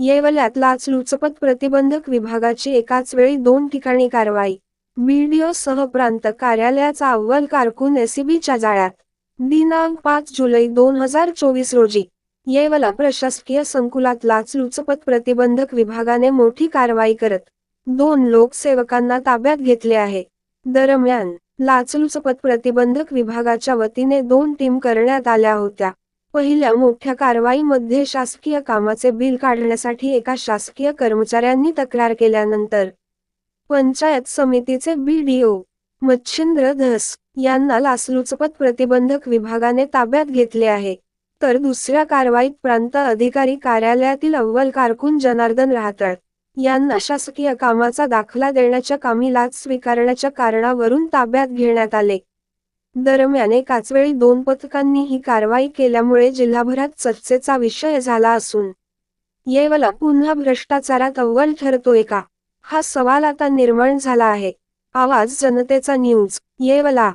येवल्यात लाचलुचपत प्रतिबंधक विभागाची एकाच वेळी दोन ठिकाणी कारवाई. बीडीओसह प्रांत कार्यालयाचा अव्वल कारकून एसीबीच्या जाळ्यात. दिनांक पाच जुलै दोन हजार चोवीस रोजी येवला प्रशासकीय संकुलात लाचलुचपत प्रतिबंधक विभागाने मोठी कारवाई करत दोन लोकसेवकांना ताब्यात घेतले आहे. दरम्यान लाचलुचपत प्रतिबंधक विभागाच्या वतीने दोन टीम करण्यात आल्या होत्या. पहिल्या मोठ्या कारवाईमध्ये शासकीय कामाचे बिल काढण्यासाठी एका शासकीय कर्मचाऱ्यांनी तक्रार केल्यानंतर पंचायत समितीचे बीडीओ मच्छिंद्र धस यांना लाचलुचपत प्रतिबंधक विभागाने ताब्यात घेतले आहे. तर दुसऱ्या कारवाईत प्रांत अधिकारी कार्यालयातील अव्वल कारकून जनार्दन राहतळ यांना शासकीय कामाचा दाखला देण्याच्या कामी लाच स्वीकारण्याच्या कारणावरून ताब्यात घेण्यात आले. दरम्यान एकाच वेळी दोन पथकांनी ही कारवाई केल्यामुळे जिल्हाभरात चर्चेचा विषय झाला असून येवला पुन्हा भ्रष्टाचारात अव्वल ठरतोय का हा सवाल आता निर्माण झाला आहे. आवाज जनतेचा न्यूज येवला.